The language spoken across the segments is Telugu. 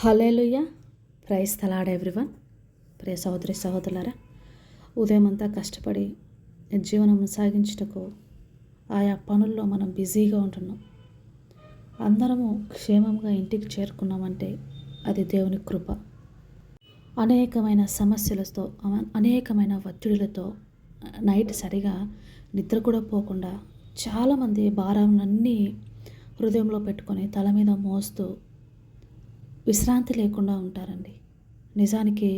Hallelujah praise the Lord everyone ప్రియ సహోదరి సహోదరులారా ఉదయం అంతా కష్టపడి జీవనం సాగించుటకు ఆయా పనుల్లో మనం బిజీగా ఉంటున్నాం. అందరము క్షేమంగా ఇంటికి చేరుకున్నామంటే అది దేవుని కృప. అనేకమైన సమస్యలతో అనేకమైన ఒత్తిడులతో నైట్ సరిగా నిద్ర కూడా పోకుండా చాలామంది భారాలన్నీ హృదయంలో పెట్టుకొని తల మీద మోస్తూ విశ్రాంతి లేకుండా ఉంటారండి. నిజానికి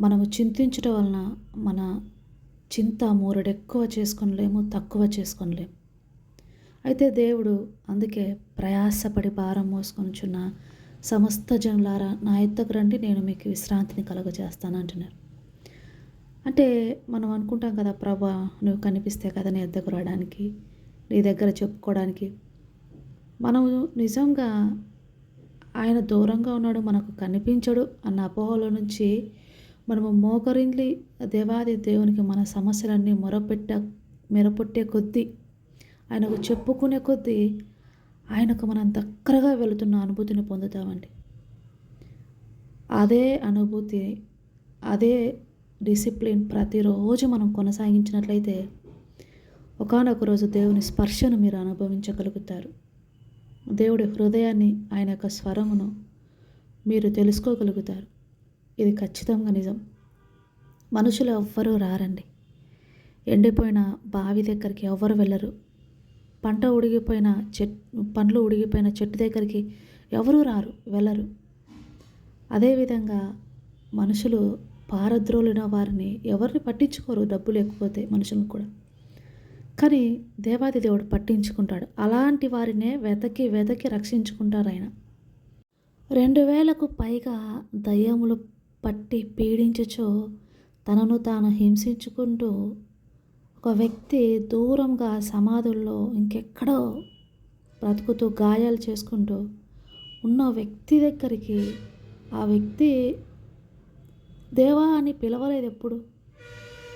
మనము చింతించడం వలన మన చింత మూరడెక్కువ చేసుకోనలేము తక్కువ చేసుకోనలేము. అయితే దేవుడు అందుకే ప్రయాసపడి భారం మోసుకొనిచున్న సమస్త జనులారా నా ఎద్దకు రండి నేను మీకు విశ్రాంతిని కలుగజేస్తాను అంటున్నారు. అంటే మనం అనుకుంటాం కదా ప్రభా నువ్వు కనిపిస్తే కదా నీ ఎద్దకు రావడానికి నీ దగ్గర చెప్పుకోవడానికి. మనము నిజంగా ఆయన దూరంగా ఉన్నాడు మనకు కనిపించడు అన్న అపోహల నుంచి మనము మోకరింగ్లి దేవాది దేవునికి మన సమస్యలన్నీ మొరపెట్ట మెరపొట్టే కొద్దీ ఆయనకు చెప్పుకునే కొద్దీ ఆయనకు మనం దగ్గరగా వెళుతున్న అనుభూతిని పొందుతామండి. అదే అనుభూతి అదే డిసిప్లిన్ ప్రతిరోజు మనం కొనసాగించినట్లయితే ఒకానొక రోజు దేవుని స్పర్శను మీరు అనుభవించగలుగుతారు. దేవుడి హృదయాన్ని ఆయన యొక్క స్వరమును మీరు తెలుసుకోగలుగుతారు. ఇది ఖచ్చితంగా నిజం. మనుషులు ఎవ్వరూ రారండి. ఎండిపోయిన బావి దగ్గరికి ఎవ్వరు వెళ్ళరు. పంట ఉడిగిపోయిన చెట్ పండ్లు ఉడిగిపోయిన చెట్టు దగ్గరికి ఎవరూ రారు వెళ్ళరు. అదేవిధంగా మనుషులు పారద్రోలిన వారిని ఎవరిని పట్టించుకోరు డబ్బు లేకపోతే మనుషులను కూడా. కానీ దేవాది దేవుడు పట్టించుకుంటాడు. అలాంటి వారినే వెతకి వెతకి రక్షించుకుంటారు ఆయన. రెండు వేలకు పైగా దయ్యములు పట్టి పీడించుచో తనను తాను హింసించుకుంటూ ఒక వ్యక్తి దూరంగా సమాధుల్లో ఇంకెక్కడో బ్రతుకుతూ గాయాలు చేసుకుంటూ ఉన్న వ్యక్తి దగ్గరికి ఆ వ్యక్తి దేవా అని పిలవలేదు ఎప్పుడు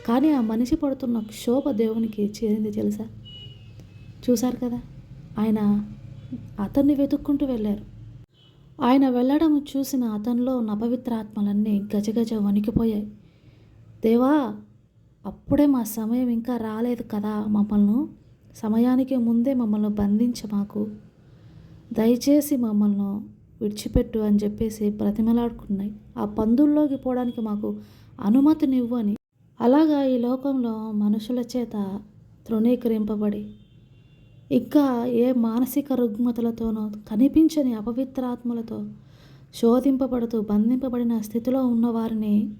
కానీ ఆ మనిషి పడుతున్న క్షోభ దేవునికి చేరింది తెలుసా? చూశారు కదా ఆయన అతన్ని వెతుక్కుంటూ వెళ్ళారు. ఆయన వెళ్ళడం చూసిన అతనిలో ఉన్న అపవిత్రాత్మలన్నీ గజగజ వణికిపోయాయి. దేవా అప్పుడే మా సమయం ఇంకా రాలేదు కదా మమ్మల్ని సమయానికి ముందే మమ్మల్ని బంధించ మాకు. దయచేసి మమ్మల్ని విడిచిపెట్టు అని చెప్పేసి బ్రతిమలాడుకున్నాయి ఆ పందుల్లోకి పోవడానికి మాకు అనుమతినివ్వు అని అలాగా ఈ లోకంలో మనుషుల చేత తృణీకరింపబడి ఇంకా ఏ మానసిక రుగ్మతలతోనో కనిపించని అపవిత్రాత్మలతో శోధింపబడుతూ బంధింపబడిన స్థితిలో ఉన్నవారిని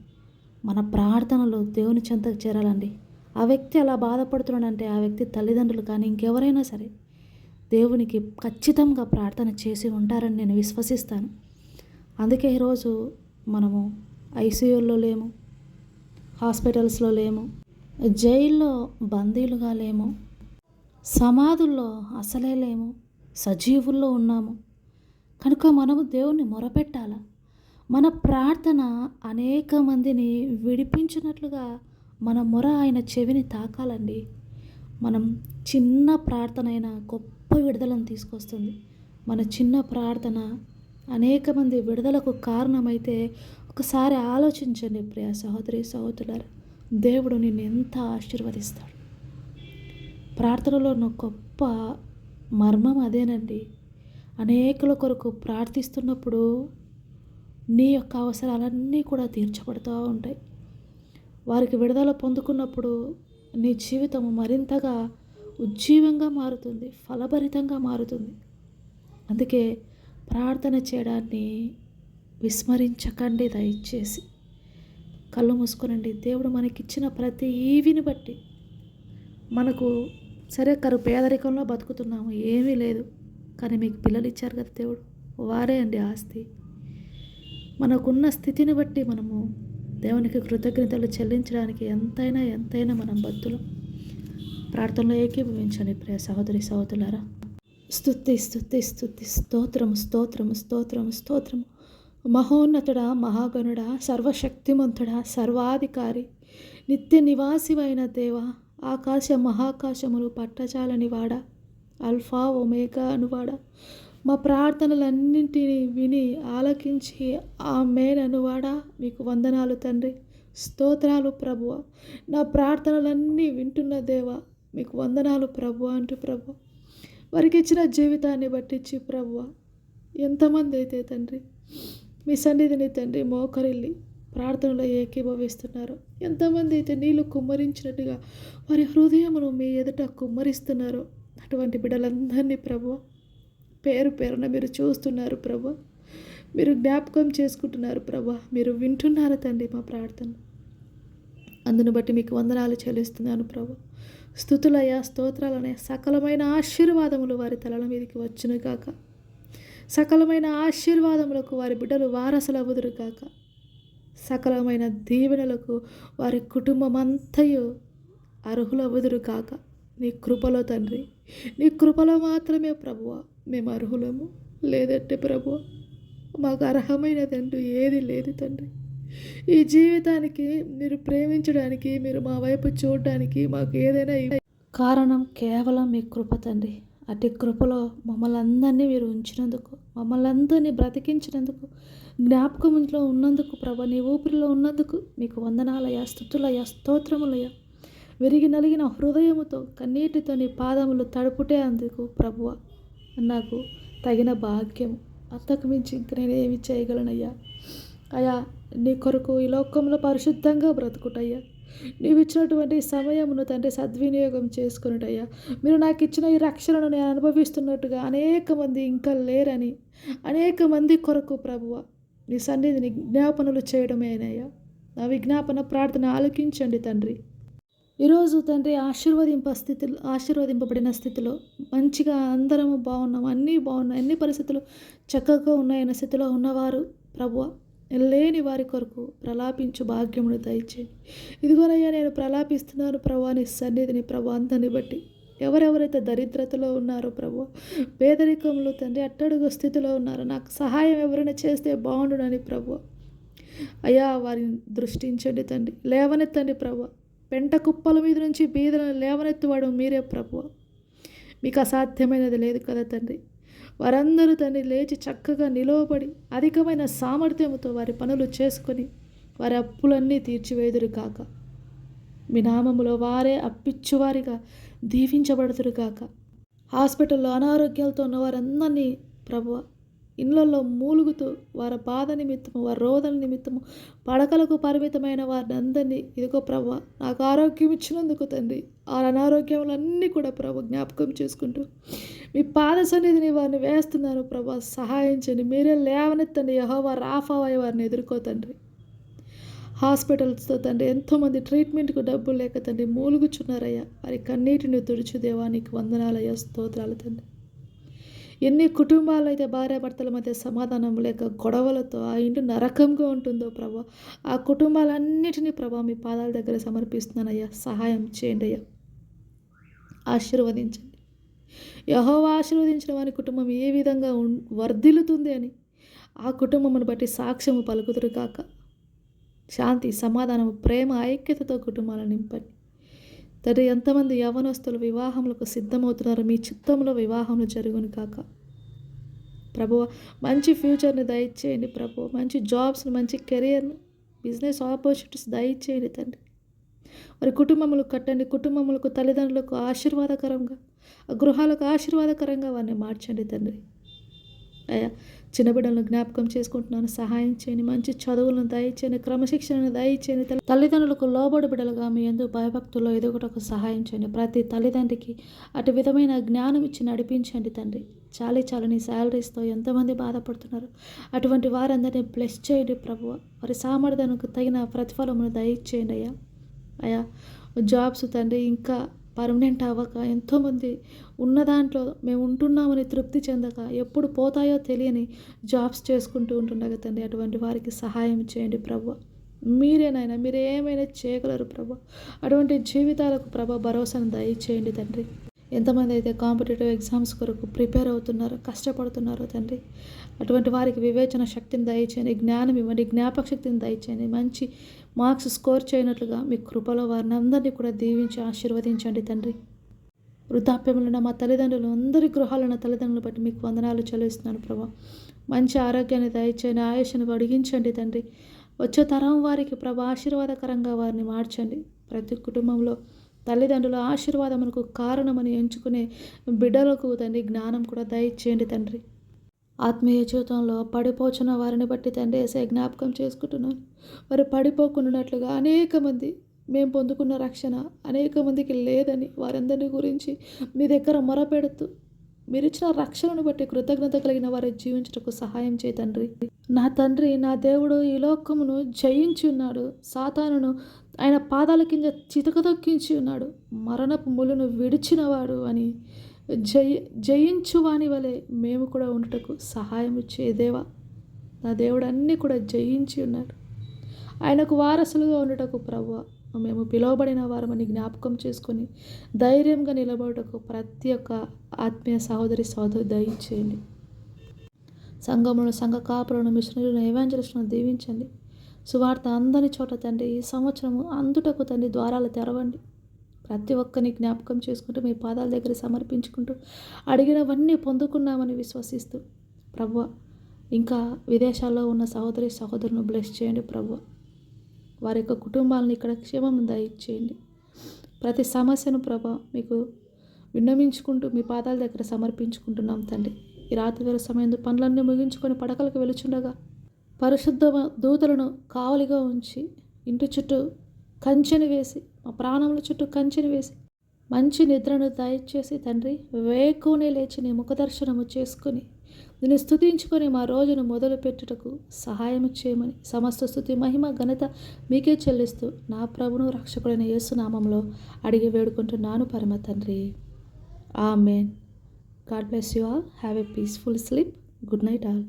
మన ప్రార్థనలు దేవుని చెంతకు చేరాలండి. ఆ వ్యక్తి అలా బాధపడుతున్నాడంటే ఆ వ్యక్తి తల్లిదండ్రులు కానీ ఇంకెవరైనా సరే దేవునికి ఖచ్చితంగా ప్రార్థన చేసి ఉంటారని నేను విశ్వసిస్తాను. అందుకే ఈరోజు మనము ఐసీయూలో లేము. హాస్పిటల్స్లో లేము. జైల్లో బందీలుగా లేము. సమాధుల్లో అసలే లేము. సజీవుల్లో ఉన్నాము. కనుక మనము దేవుణ్ణి మొరపెట్టాల? మన ప్రార్థన అనేక మందిని విడిపించినట్లుగా మన మొర ఆయన చెవిని తాకాలండి. మనం చిన్న ప్రార్థన అయినా గొప్ప విడుదలను తీసుకొస్తుంది. మన చిన్న ప్రార్థన అనేక మంది విడుదలకు కారణమైతే ఒకసారి ఆలోచించండి ప్రియ సహోదరి సహోదరులారా. దేవుడు నిన్ను ఎంత ఆశీర్వదిస్తాడు? ప్రార్థనలో ఉన్న గొప్ప మర్మం అదేనండి. అనేకుల కొరకు ప్రార్థిస్తున్నప్పుడు నీ యొక్క అవసరాలన్నీ కూడా తీర్చబడుతూ ఉంటాయి. వారికి విడుదల పొందుకున్నప్పుడు నీ జీవితం మరింతగా ఉజ్జీవంగా మారుతుంది ఫలభరితంగా మారుతుంది. అందుకే ప్రార్థన చేయడాన్ని విస్మరించకండి దయచేసి. కళ్ళు మూసుకోనండి. దేవుడు మనకిచ్చిన ప్రతి ఈవిని బట్టి మనకు సరే కరు పేదరికంలో బతుకుతున్నాము ఏమీ లేదు. కానీ మీకు పిల్లలు ఇచ్చారు కదా దేవుడు. వారే అండి ఆస్తి. మనకున్న స్థితిని బట్టి మనము దేవునికి కృతజ్ఞతలు చెల్లించడానికి ఎంతైనా ఎంతైనా మనం బద్దులు. ప్రార్థనలో ఏకీభవించండి ప్రియ సహోదరి సహోదరులారా. స్తుతి స్థుతి స్థుతి స్తోత్రము స్తోత్రము స్తోత్రము స్తోత్రము. మహోన్నతుడా మహాగణుడా సర్వశక్తిమంతుడా సర్వాధికారి నిత్య నివాసివైన దేవ ఆకాశ మహాకాశములు పట్టచాలని వాడ అల్ఫా ఒమేగా అనువాడా. మా ప్రార్థనలన్నింటినీ విని ఆలకించి ఆ మేనను వాడా. మీకు వందనాలు తండ్రి. స్తోత్రాలు ప్రభువ. నా ప్రార్థనలన్నీ వింటున్న దేవా మీకు వందనాలు ప్రభు అంటూ ప్రభు వారికి ఇచ్చిన జీవితాన్ని బట్టించి ప్రభువ. ఎంతమంది అయితే తండ్రి మీ సన్నిధిని తండ్రి మోకరిల్లి ప్రార్థనలో ఏకీభవిస్తున్నారు. ఎంతమంది అయితే నీళ్ళు కుమ్మరించినట్టుగా వారి హృదయమును మీ ఎదుట కుమ్మరిస్తున్నారు. అటువంటి బిడ్డలందరినీ ప్రభు పేరు పేరున మీరు చూస్తున్నారు ప్రభు మీరు జ్ఞాపకం చేసుకుంటున్నారు ప్రభు మీరు వింటున్నారు తండ్రి మా ప్రార్థన. అందును బట్టి మీకు వందనాలు చెల్లిస్తున్నాను ప్రభు స్థుతులయ స్తోత్రాలనే సకలమైన ఆశీర్వాదములు వారి తలల మీదకి వచ్చును కాక సకలమైన ఆశీర్వాదములకు వారి బిడ్డలు వారసులవుదురు కాక సకలమైన దీవెనలకు వారి కుటుంబం అంతయు అర్హులవుదురు కాక నీ కృపలో తండ్రి నీ కృపలో మాత్రమే ప్రభువ. మేము అర్హులము లేదంటే ప్రభువ మాకు అర్హమైనదంటూ ఏది లేదు తండ్రి. ఈ జీవితానికి మీరు ప్రేమించడానికి మీరు మా వైపు చూడడానికి మాకు ఏదైనా కారణం కేవలం మీ కృప తండ్రి. అటు కృపలో మమ్మల్ని అందరినీ మీరు ఉంచినందుకు మమ్మల్ని అందరినీ బ్రతికించినందుకు జ్ఞాపకంలో ఉన్నందుకు ప్రభ నీ ఊపిరిలో ఉన్నందుకు మీకు వందనాలయ స్థుతులయ స్తోత్రములయ విరిగి నలిగిన హృదయముతో కన్నీటితో నీ పాదములు తడుపుటే అందుకు ప్రభువ నాకు తగిన భాగ్యం అంతకు మించి ఇంక నేను ఏమి చేయగలనయ్యా? అయ్యా నీ కొరకు ఈ లోకంలో పరిశుద్ధంగా బ్రతుకుటయ్యా. నీవు ఇచ్చినటువంటి సమయమును తండ్రి సద్వినియోగం చేసుకున్నటయ్యా మీరు నాకు ఇచ్చిన ఈ రక్షణను నేను అనుభవిస్తున్నట్టుగా అనేక మంది ఇంకా లేరని అనేక మంది కొరకు ప్రభువ నీ సన్నిధిని విజ్ఞాపనలు చేయడమేనయ్యా నా విజ్ఞాపన ప్రార్థన ఆలకించండి తండ్రి. ఈరోజు తండ్రి ఆశీర్వదింప స్థితిలో ఆశీర్వదింపబడిన స్థితిలో మంచిగా అందరము బాగున్నాం. అన్నీ బాగున్నాయి. అన్ని పరిస్థితులు చక్కగా ఉన్నాయన్న స్థితిలో ఉన్నవారు ప్రభువ లేని వారి కొరకు ప్రలాపించు భాగ్యమును దయచేయండి ఇదిగోనయ్యా నేను ప్రలాపిస్తున్నాను ప్రభా నీ సన్నిధిని ప్రభు అందరిని బట్టి. ఎవరెవరైతే దరిద్రతలో ఉన్నారో ప్రభు పేదరికంలో తండ్రి అట్టడుగు స్థితిలో ఉన్నారో నాకు సహాయం ఎవరైనా చేస్తే బాగుండునని ప్రభు. అయ్యా వారిని దృష్టించండి తండ్రి. లేవనెత్తండి ప్రభు. పెంట కుప్పల మీద నుంచి బీదలను లేవనెత్తువాడు మీరే ప్రభు. మీకు అసాధ్యమైనది లేదు కదా తండ్రి. వారందరూ తండ్రి లేచి చక్కగా నిలవబడి అధికమైన సామర్థ్యంతో వారి పనులు చేసుకొని వారి అప్పులన్నీ తీర్చివేదురు కాక మీ నామములో వారే అప్పిచ్చువారిగా దీవించబడుతురు కాక హాస్పిటల్లో అనారోగ్యాలతో ఉన్న వారందరినీ ప్రభువ ఇళ్ళల్లో మూలుగుతూ వారి బాధ నిమిత్తము వారి రోదల నిమిత్తము పడకలకు పరిమితమైన వారిని అందరినీ ఇదిగో ప్రభు నాకు ఆరోగ్యం ఇచ్చినందుకు తండ్రి వారి అనారోగ్యములన్నీ కూడా ప్రభు జ్ఞాపకం చేసుకుంటూ మీ పాద సన్నిధిని వారిని వేస్తున్నాను ప్రభు సహాయించండి మీరే లేవనెత్తండి. యహోవా రాఫావాయి వారిని ఎదుర్కో తండ్రి. హాస్పిటల్స్తో తండ్రి ఎంతోమంది ట్రీట్మెంట్కు డబ్బులు లేక తండ్రి మూలుగుచున్నారయ్యా. వారి కన్నీటిని తుడిచి దేవానికి వందనాలయ్యా స్తోత్రాలు తండ్రి. ఎన్ని కుటుంబాలు అయితే భార్యాభర్తల మధ్య సమాధానం లేక గొడవలతో ఆ ఇంటి నరకంగా ఉంటుందో ప్రభా ఆ కుటుంబాలన్నిటినీ ప్రభా మీ పాదాల దగ్గర సమర్పిస్తున్నానయ్యా. సహాయం చేయండి అయ్యా. ఆశీర్వదించండి. యహో ఆశీర్వదించిన వారి కుటుంబం ఏ విధంగా వర్ధిల్లుతుంది అని ఆ కుటుంబమును బట్టి సాక్ష్యము పలుకుతురు కాక శాంతి సమాధానము ప్రేమ ఐక్యతతో కుటుంబాలను నింపండి. తండ్రి ఎంతమంది యవనస్తులు వివాహములకు సిద్ధమవుతున్నారు మీ చిత్తంలో వివాహములు జరుగును కాక. ప్రభు మంచి ఫ్యూచర్ని దయచేయండి ప్రభు. మంచి జాబ్స్ని మంచి కెరియర్ని బిజినెస్ ఆపర్చునిటీస్ దయచేయండి తండ్రి. వారి కుటుంబములు కట్టండి. కుటుంబములకు తల్లిదండ్రులకు ఆశీర్వాదకరంగా ఆ గృహాలకు ఆశీర్వాదకరంగా వారిని మార్చండి తండ్రి. చిన్నబిడ్డలను చిన్న జ్ఞాపకం చేసుకుంటున్నాను. సహాయం చేయండి. మంచి చదువులను దయచేయని క్రమశిక్షణను దయచేయని తల్లిదండ్రులకు లోబడి బిడ్డలుగా మీ ఎందుకు భయభక్తుల్లో ఎదుగుటకు సహాయం చేయండి. ప్రతి తల్లిదండ్రికి అటు విధమైన జ్ఞానం ఇచ్చి నడిపించండి తండ్రి. చాలీ చాలని శాలరీస్తో ఎంతమంది బాధపడుతున్నారు? అటువంటి వారందరినీ బ్లెస్ చేయండి ప్రభు వారి సామర్థ్యానికి తగిన ప్రతిఫలమును దయచేయండి అయ్యా. అయ్యా జాబ్స్ తండ్రి ఇంకా పర్మనెంట్ అవ్వక ఎంతోమంది ఉన్న దాంట్లో మేము ఉంటున్నామని తృప్తి చెందక ఎప్పుడు పోతాయో తెలియని జాబ్స్ చేసుకుంటూ ఉంటుండగా తండ్రి అటువంటి వారికి సహాయం చేయండి ప్రభు. మీరేనైనా మీరు ఏమైనా చేయగలరు ప్రభు. అటువంటి జీవితాలకు ప్రభ భరోసాను దయచేయండి తండ్రి. ఎంతమంది అయితే కాంపిటేటివ్ ఎగ్జామ్స్ కొరకు ప్రిపేర్ అవుతున్నారో కష్టపడుతున్నారో తండ్రి అటువంటి వారికి వివేచన శక్తిని దయచేయండి జ్ఞానం ఇవ్వండి జ్ఞాపక శక్తిని దయచేయండి మంచి మార్క్స్ స్కోర్ చేయనట్లుగా మీ కృపలో వారిని అందరినీ కూడా దీవించి ఆశీర్వదించండి తండ్రి. వృద్ధాప్యంలో ఉన్న మా తల్లిదండ్రులు అందరి గృహాలను తల్లిదండ్రులు బట్టి మీకు వందనాలు చెల్లిస్తున్నాను ప్రభా. మంచి ఆరోగ్యాన్ని దయచేయండి ఆయుష్ను అడిగించండి తండ్రి. వచ్చే తరం వారికి ప్రభా ఆశీర్వాదకరంగా వారిని మార్చండి. ప్రతి కుటుంబంలో తల్లిదండ్రుల ఆశీర్వాదమునకు కారణమని ఎంచుకునే బిడ్డలకు తండ్రి జ్ఞానం కూడా దయచేయండి తండ్రి. ఆత్మీయ జీవితంలో పడిపోచున్న వారిని బట్టి తండ్రి వేసే జ్ఞాపకం చేసుకుంటున్నాను. వారు పడిపోకుండాట్లుగా అనేక మంది మేము పొందుకున్న రక్షణ అనేక మందికి లేదని వారందరిని గురించి మీ దగ్గర మొరపెడుతూ మీరు ఇచ్చిన రక్షణను బట్టి కృతజ్ఞత కలిగిన వారి జీవించటకు సహాయం చేయ తండ్రి. నా తండ్రి నా దేవుడు ఈ లోకమును జయించి ఉన్నాడు సాతానును ఆయన పాదాల కింద చితకదొక్కించి ఉన్నాడు. మరణపు ములును విడిచినవాడు అని. జయ జయించువాని వలె మేము కూడా ఉండటకు సహాయం ఇచ్చే దేవా నా దేవుడు అన్నీ కూడా జయించి ఉన్నాడు. ఆయనకు వారసులుగా ఉండటకు ప్రభు మేము పిలువబడిన వారమని జ్ఞాపకం చేసుకొని ధైర్యంగా నిలబడటకు ప్రతి ఒక్క ఆత్మీయ సహోదరి సహోదరి దయించేయండి. సంఘములను సంఘ కాపులను మిషనరీలను ఏవాంజలిస్టులను దీవించండి. సువార్త అందని చోట తండ్రి ఈ సంవత్సరము అందుటకు తండ్రి ద్వారాలు తెరవండి. ప్రతి ఒక్కరిని జ్ఞాపకం చేసుకుంటూ మీ పాదాల దగ్గర సమర్పించుకుంటూ అడిగినవన్నీ పొందుకున్నామని విశ్వసిస్తూ ప్రభు ఇంకా విదేశాల్లో ఉన్న సహోదరి సహోదరులను బ్లెస్ చేయండి ప్రభు వారి యొక్క కుటుంబాలను ఇక్కడ క్షేమం దయచేయండి. ప్రతి సమస్యను ప్రభ మీకు విన్నమించుకుంటూ మీ పాదాల దగ్గర సమర్పించుకుంటున్నాం తండ్రి. ఈ రాత్రి వేల సమయంలో పనులన్నీ ముగించుకొని పడకలకు వెలుచుండగా పరిశుద్ధ దూతలను కావలిగా ఉంచి ఇంటి చుట్టూ కంచెని వేసి మా ప్రాణముల చుట్టూ కంచెని వేసి మంచి నిద్రను దయచేసి తండ్రి వేకునే లేచి నీ ముఖదర్శనము చేసుకుని నిన్ను స్థుతించుకొని మా రోజును మొదలు పెట్టుటకు సహాయం చేయమని సమస్త స్థుతి మహిమ ఘనత మీకే చెల్లిస్తూ నా ప్రభును రక్షకుడైన యేసునామంలో అడిగి వేడుకుంటున్నాను పరమ తండ్రి. Amen God bless you all. Have a peaceful sleep. Good night all.